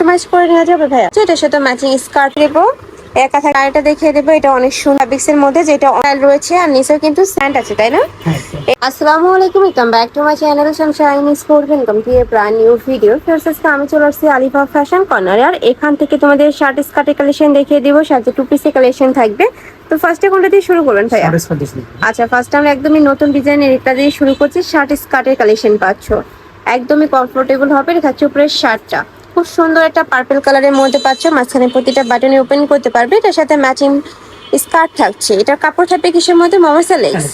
Customise করে নেওয়া যাবে ভাইয়া? তো এটার সাথে ম্যাচিং স্কার্ট দেবো এক কথা গাড়িটা দেখিয়ে দেবো এটা অনেক সুন্দর ফ্যাব্রিক্সের মধ্যে যেটা অয়েল রয়েছে আর নিচেও কিন্তু স্যান্ড আছে তাই না? হ্যাঁ আসসালামু আলাইকুম welcome back to my channel sunshine sport welcome to a brand new video first আজকে আমি চলে আসছি আলিফা ফ্যাশন কর্নার আর এখান থেকে তোমাদের শার্ট স্কার্টের কালেকশন দেখিয়ে দিব সাথে টু পিসের কালেকশন থাকবে। তো ফার্স্টে কোনটা দিয়ে শুরু করবেন ভাইয়া? আচ্ছা ফার্স্ট আমরা একদমই নতুন ডিজাইনের এটা দিয়ে শুরু করছি শার্ট স্কার্টের কালেকশন পাচ্ছ। একদমই কমফোর্টেবল হবে এটা থাকছে উপরে শার্টটা খুব সুন্দর একটা পার্পল কালারের মধ্যে পাচ্ছ। মাঝখানে প্রতিটা বাটনে ওপেন করতে পারবে। এটার সাথে ম্যাচিং স্কার্ট থাকছে। এটার কাপড় থাকবে কিসের মধ্যে? মমসা লেগস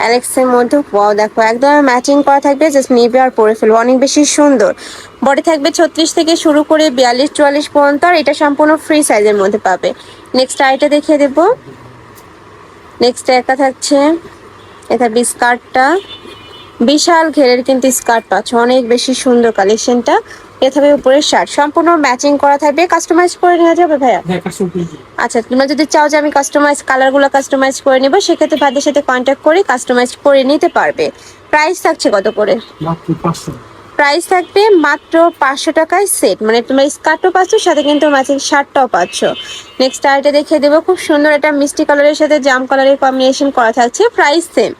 অ্যালেক্সের মধ্যে। ওয়াও দেখো একদম ম্যাচিং করা থাকবে। জাস্ট নিবে আর পরে ফেলব। অনেক বেশি সুন্দর। বডি থাকবে ছত্রিশ থেকে শুরু করে বিয়াল্লিশ চুয়াল্লিশ পর্যন্ত। আর এটা সম্পূর্ণ ফ্রি সাইজের মধ্যে পাবে। নেক্সট আইটা দেখিয়ে দেবো। নেক্সট একা থাকছে। এটা স্কার্টটা বিশাল ঘেরের কিন্তু স্কার্ট পাচ্ছ। অনেক বেশি সুন্দর কালেকশনটা এ থাকবে উপরের শার্ট সম্পূর্ণ ম্যাচিং করা থাকবে। কাস্টমাইজ করে নেওয়া যাবে ভাইয়া? হ্যাঁ আচ্ছা তোমরা যদি চাও যে আমি কাস্টমাইজ কালারগুলো কাস্টমাইজ করে নেব সেক্ষেত্রে ভাইদের সাথে কন্ট্যাক্ট করে কাস্টমাইজ করে নিতে পারবে। প্রাইস থাকছে কত করে? প্রাইস থাকবে মাত্র পাঁচশো টাকায় সেট মানে তোমরা স্কার্টও পাচ্ছ সাথে কিন্তু ম্যাচিং শার্টটাও পাচ্ছ। নেক্সট আইটা দেখিয়ে দেবো। খুব সুন্দর একটা মিষ্টি কালারের সাথে জাম কালারের কম্বিনেশন করা থাকছে। প্রাইস সেম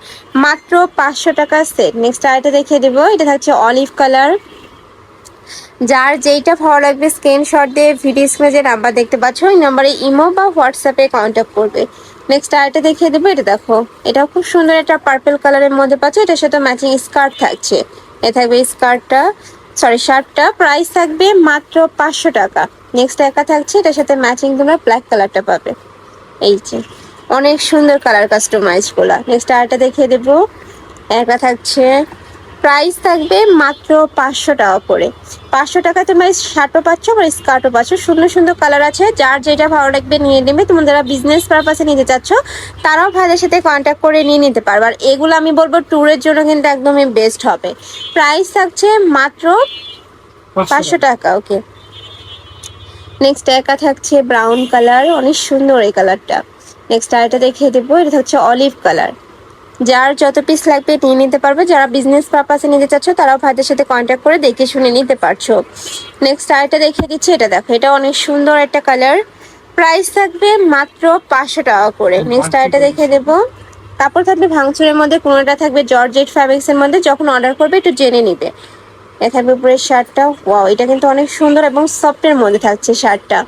মাত্র পাঁচশো টাকা সেট নেক্সট আইটা দেখিয়ে দেবো। এটা থাকছে অলিভ কালার যার যেইটা ভালো লাগবে স্ক্রিনশট দিয়ে ভিডিও স্ক্রিনে যে নাম্বার দেখতে পাচ্ছ, ওই নাম্বারে ইমো বা হোয়াটসঅ্যাপে কন্ট্যাক্ট করবে। নেক্সট আরেকটা দেখিয়ে দেবো, এটা দেখো। এটাও খুব সুন্দর একটা পার্পেল কালারের মধ্যে পাচ্ছ, এটার সাথে ম্যাচিং স্কার্ট থাকছে। এ থাকবে স্কার্টটা সরি শার্টটা প্রাইস থাকবে মাত্র পাঁচশো টাকা। নেক্সট একা থাকছে, এটার সাথে ম্যাচিং তোমরা ব্ল্যাক কালারটা পাবে। এই যে, অনেক সুন্দর কালার কাস্টমাইজগুলা। নেক্সট আরেকটা দেখিয়ে দেবো। একা থাকছে প্রাইস থাকবে মাত্র পাঁচশো টাকা করে। পাঁচশো টাকা তোমার শার্টও পাচ্ছ আবার স্কার্টও পাচ্ছ। সুন্দর সুন্দর কালার আছে। যার যেটা ভালো লাগবে নিয়ে নেবে। তোমার যারা বিজনেস পারপাসে নিতে চাচ্ছ তারাও ভাইদের সাথে কন্ট্যাক্ট করে নিয়ে নিতে পারবে। আর এগুলো আমি বলব ট্যুরের জন্য কিন্তু একদমই বেস্ট হবে। প্রাইস থাকছে মাত্র পাঁচশো টাকা। ওকে নেক্সট একা থাকছে ব্রাউন কালার অনেক সুন্দর এই কালারটা নেক্সট আরেকটা দেখিয়ে দেবো। এটা হচ্ছে অলিভ কালার যার যত পিস লাগবে নিয়ে নিতে পারবে। যারা বিজনেস পারপাসে নিতে চাচ্ছ তারাও ভাইদের সাথে কন্ট্যাক্ট করে দেখে শুনে নিতে পারছ। নেক্সট আরেকটা দেখিয়ে দিচ্ছি এটা দেখো এটা অনেক সুন্দর একটা কালার প্রাইস থাকবে মাত্র পাঁচশো টাকা করে। নেক্সট আরেকটা দেখিয়ে দেবো। কাপড় থাকবে ভাঙচুরের মধ্যে কোনোটা থাকবে জর্জেট ফ্যাব্রিক্সের মধ্যে যখন অর্ডার করবে একটু জেনে নিবে। এ থাকবে উপরের শার্টটা ওয়াও এটা কিন্তু অনেক সুন্দর এবং সফটের মধ্যে থাকছে শার্টটা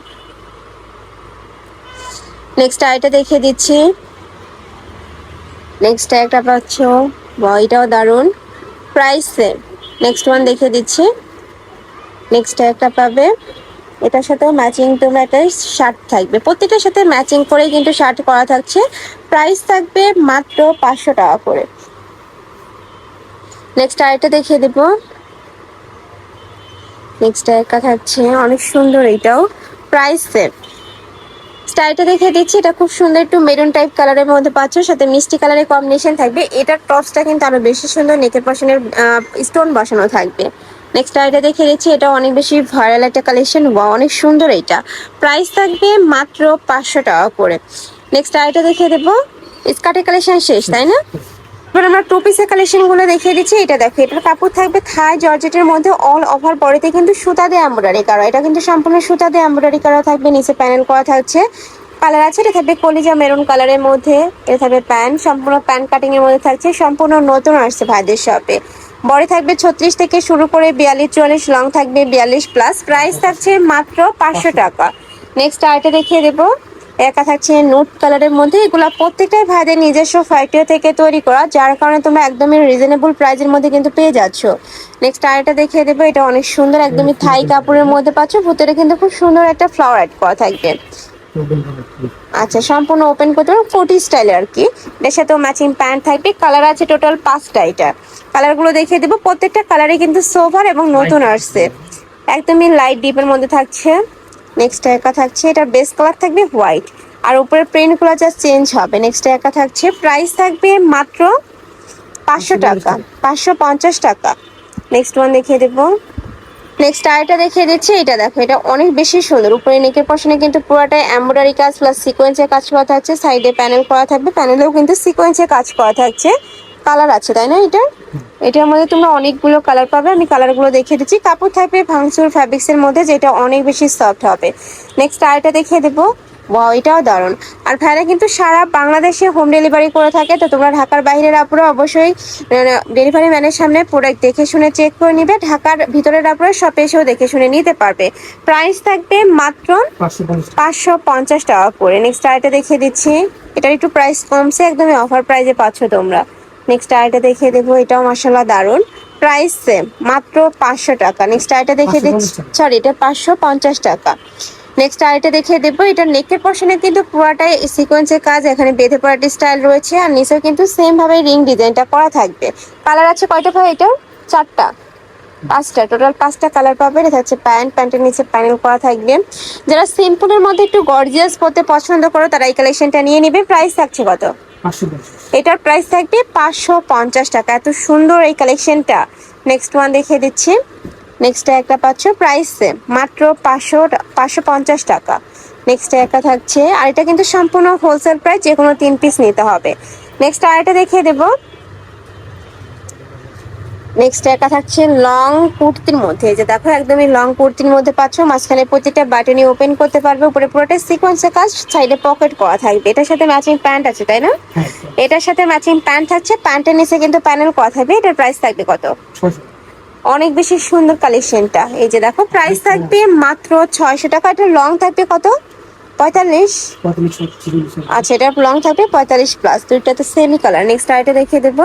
নেক্সট আইটা দেখিয়ে দিচ্ছি। নেক্সট একটা পাচ্ছ। এটাও দারুণ। প্রাইস সেম নেক্সট ওয়ান দেখিয়ে দিচ্ছি। নেক্সট একটা পাবে। এটার সাথে ম্যাচিং তোমরা একটা শার্ট থাকবে। প্রত্যেকটার সাথে ম্যাচিং করে কিন্তু শার্ট করা থাকছে। প্রাইস থাকবে মাত্র পাঁচশো টাকা করে। নেক্সট আরেকটা দেখিয়ে দেবো। নেক্সট একটা থাকছে। অনেক সুন্দর এটাও। প্রাইস সেম স্টাইলটা দেখে দিচ্ছি, এটা খুব সুন্দর একটু মেরুন টাইপ কালারের মধ্যে পাচ্ছ, সাথে মিষ্টি কালারের কম্বিনেশন থাকবে। এটার টপসটা কিন্তু আরও বেশি সুন্দর নেকের পশনের স্টোন বসানো থাকবে। নেক্সট আইটা দেখে দিচ্ছি, এটা অনেক বেশি ভাইরাল একটা কালেকশন অনেক সুন্দর এটা। প্রাইস থাকবে মাত্র পাঁচশো টাকা করে। নেক্সট আইটা দেখে দেবো স্কার্টের কালেকশন শেষ, তাই না? এবার আমরা টু পিসের কালেকশন দেখিয়ে দিচ্ছি, এটা দেখো এটার কাপড় থাকবে থাই জর্জেটের মধ্যে অল ওভার বডিতে কিন্তু সুতা দিয়ে এমব্রয়ডারি করা, এটা কিন্তু সম্পূর্ণ সুতা দিয়ে এমব্রয়ডারি করা থাকবে, নিচে প্যানেল করা থাকছে কালার আছে, এটা থাকবে কলিজা মেরুন কালারের মধ্যে, এটা থাকবে প্যান্ট, সম্পূর্ণ প্যান্ট কাটিং এর মধ্যে থাকছে, সম্পূর্ণ নতুন আসছে ভাইদের শপে বডি থাকবে ছত্রিশ থেকে শুরু করে বিয়াল্লিশ, চুয়াল্লিশ লং থাকবে বিয়াল্লিশ প্লাস প্রাইস থাকছে মাত্র পাঁচশো টাকা। নেক্সট আরেকটা দেখিয়ে দেবো। একা থাকছে নোট কালারের মধ্যে। এগুলো প্রত্যেকটাই ভাইদের নিজস্ব ফ্যাক্টরি থেকে তৈরি করা, যার কারণে তোমরা একদমই রিজনেবল প্রাইজের মধ্যে কিন্তু পেয়ে যাচ্ছ। নেক্সট আরেকটা দেখিয়ে দেবো, এটা অনেক সুন্দর, একদমই থাই কাপড়ের মধ্যে পাচ্ছ, ভেতরে কিন্তু খুব সুন্দর একটা ফ্লাওয়ার অ্যাড করা থাকবে। আচ্ছা সম্পূর্ণ ওপেন করতে পারো ফোর্টি স্টাইলে আর কি। এর সাথেও ম্যাচিং প্যান্ট থাকবে কালার আছে টোটাল পাঁচটা এটা। কালারগুলো দেখিয়ে দেবো, প্রত্যেকটা কালারই কিন্তু সোভার এবং নতুন আসছে। একদমই লাইট ডিপের মধ্যে থাকছে। নেক্সট একা থাকছে এটার বেস কালার থাকবে হোয়াইট আর উপরের প্রিন্টগুলো যা চেঞ্জ হবে। নেক্সট একা থাকছে প্রাইস থাকবে মাত্র পাঁচশো টাকা পাঁচশো পঞ্চাশ টাকা। নেক্সট ওয়ান দেখিয়ে দেবো। নেক্সট আরেকটা দেখিয়ে দিচ্ছি এটা দেখো এটা অনেক বেশি সুন্দর। উপরে নেকের পশনে কিন্তু পুরোটাই এমব্রয়ডারি কাজ প্লাস সিকোয়েন্সের কাজ করা থাকছে। সাইডে প্যানেল করা থাকবে প্যানেলেও কিন্তু সিকোয়েন্সের কাজ করা থাকছে। কালার আছে তাই না এটা? এটার মধ্যে তোমরা অনেকগুলো কালার পাবে। আমি কালারগুলো দেখিয়ে দিচ্ছি। কাপড় থাকবে ভাংসুর ফ্যাব্রিক্সের মধ্যে যেটা অনেক বেশি সফট হবে। নেক্সট আরেকটা দেখিয়ে দেবো। ওয়াও এটাও দারুণ। আর ভাইরা কিন্তু সারা বাংলাদেশে হোম ডেলিভারি করে থাকে তো তোমরা ঢাকার বাইরের আপুরা অবশ্যই ডেলিভারি ম্যানের সামনে প্রোডাক্ট দেখে শুনে চেক করে নিবে। ঢাকার ভিতরের আপুরা শপে এসেও দেখে শুনে নিতে পারবে। প্রাইস থাকবে মাত্র পাঁচশো পঞ্চাশ। টাকা করে। নেক্সট আরেকটা দেখিয়ে দিচ্ছি। এটার একটু প্রাইস কমছে একদমই অফার প্রাইজে পাচ্ছ তোমরা। নেক্সট আরেকটা দেখিয়ে দেবো এটাও মাসাল্লাহ দারুণ। প্রাইস সেম মাত্র পাঁচশো টাকা। নেক্সট আরেকটা দেখিয়ে দিচ্ছি সরি এটা পাঁচশো পঞ্চাশ টাকা। নেক্সট আরেকটা দেখিয়ে দেবো এটা নেকের পশনে কিন্তু পুরোটাই সিকোয়েন্সের কাজ। এখানে বেঁধে পড়াটি স্টাইল রয়েছে আর নিচেও কিন্তু সেম ভাবে রিং ডিজাইনটা করা থাকবে। কালার আছে কয়টা ভাই এটা চারটা। পাঁচটা। টোটাল পাঁচটা কালার পাবেন। এটা হচ্ছে প্যান্ট প্যান্টের নিচে প্যানেল করা থাকবে। যারা সিম্পলের মধ্যে একটু গর্জিয়াস পরতে পছন্দ করো তারা এই কালেকশনটা নিয়ে নিবে। প্রাইস থাকছে কত? এটার প্রাইস থাকবে পাঁচশো পঞ্চাশ টাকা। এত সুন্দর এই কালেকশনটা নেক্সট ওয়ান দেখিয়ে দিচ্ছি। নেক্সট একটা পাচ্ছ প্রাইস মাত্র পাঁচশো পাঁচশো পঞ্চাশ টাকা। নেক্সট একটা থাকছে। আর এটা কিন্তু সম্পূর্ণ হোলসেল প্রাইস যে কোনো তিন পিস নিতে হবে। নেক্সট আরেকটা দেখিয়ে দেবো। নেক্সট একা থাকছে লং কুর্তির মধ্যে। এই যে দেখো একদমই লং কুর্তির মধ্যে পাচ্ছ। মাঝখানে প্রতিটা বাটনই ওপেন করতে পারবে। উপরে পুরোটা সিকোয়েন্সের কাজ সাইডে পকেট করা থাকবে। এটার সাথে ম্যাচিং প্যান্ট আছে তাই না? এটার সাথে ম্যাচিং প্যান্ট থাকছে। প্যান্টের নিচে কিন্তু প্যানেল করা থাকবে। এটার প্রাইস থাকবে কত? অনেক বেশি সুন্দর কালেকশনটা এই যে দেখো প্রাইস থাকবে মাত্র ছয়শো টাকা। এটা লং থাকবে কত? পঁয়তাল্লিশ? আচ্ছা এটা লং থাকবে পঁয়তাল্লিশ প্লাস দুইটা তো সেমি কালার নেক্সট আইটা দেখিয়ে দেবো।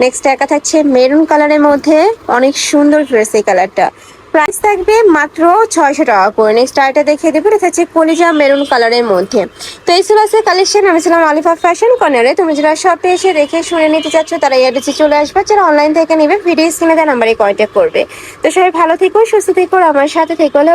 নেক্সট একা থাকছে মেরুন কালারের মধ্যে। অনেক সুন্দর ড্রেস এই কালারটা প্রাইস থাকবে মাত্র ছয়শো টাকা করে। নেক্সট আইটা দেখিয়ে দেবো। এটা হচ্ছে কলিজা মেরুন কালারের মধ্যে। তো এই ছিল কালেকশন আমি ছিলাম আলিফা ফ্যাশন কর্নারে তুমি যারা শপে এসে দেখে শুনে নিতে চাচ্ছ, তারা এই অ্যাড্রেসে চলে আসবে। যারা অনলাইন থেকে নেবে ভিডিও স্ক্রিনে দেওয়া নাম্বারে কন্ট্যাক্ট করবে। তো সবাই ভালো থেকো, সুস্থ থেকো আমার সাথে থেকো। হলো